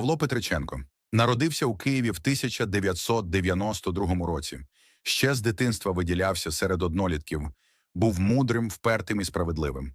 Павло Петриченко народився у Києві в 1992 році. Ще з дитинства виділявся серед однолітків, був мудрим, впертим і справедливим.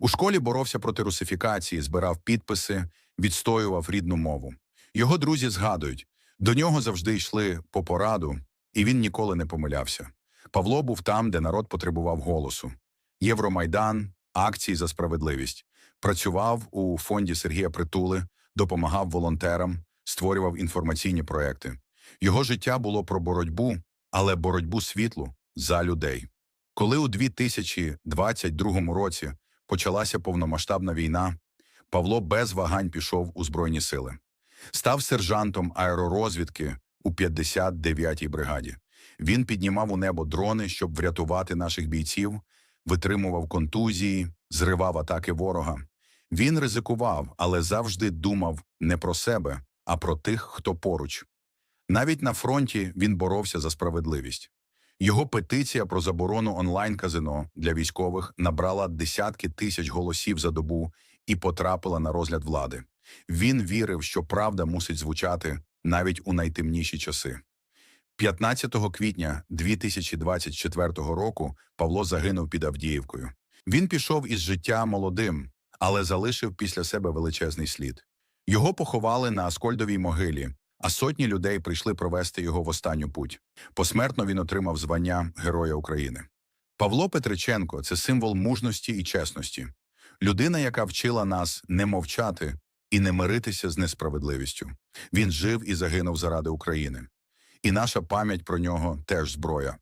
У школі боровся проти русифікації, збирав підписи, відстоював рідну мову. Його друзі згадують, до нього завжди йшли по пораду, і він ніколи не помилявся. Павло був там, де народ потребував голосу. Євромайдан, акції за справедливість. Працював у фонді Сергія Притули, допомагав волонтерам, створював інформаційні проекти. Його життя було про боротьбу, але боротьбу світлу за людей. Коли у 2022 році почалася повномасштабна війна, Павло без вагань пішов у Збройні сили. Став сержантом аеророзвідки у 59-й бригаді. Він піднімав у небо дрони, щоб врятувати наших бійців, витримував контузії, зривав атаки ворога. Він ризикував, але завжди думав не про себе, а про тих, хто поруч. Навіть на фронті він боровся за справедливість. Його петиція про заборону онлайн-казино для військових набрала десятки тисяч голосів за добу і потрапила на розгляд влади. Він вірив, що правда мусить звучати навіть у найтемніші часи. 15 квітня 2024 року Павло загинув під Авдіївкою. Він пішов із життя молодим, але залишив після себе величезний слід. Його поховали на Аскольдовій могилі, а сотні людей прийшли провести його в останню путь. Посмертно він отримав звання Героя України. Павло Петриченко це символ мужності і чесності, людина, яка вчила нас не мовчати і не миритися з несправедливістю. Він жив і загинув заради України. І наша пам'ять про нього теж зброя.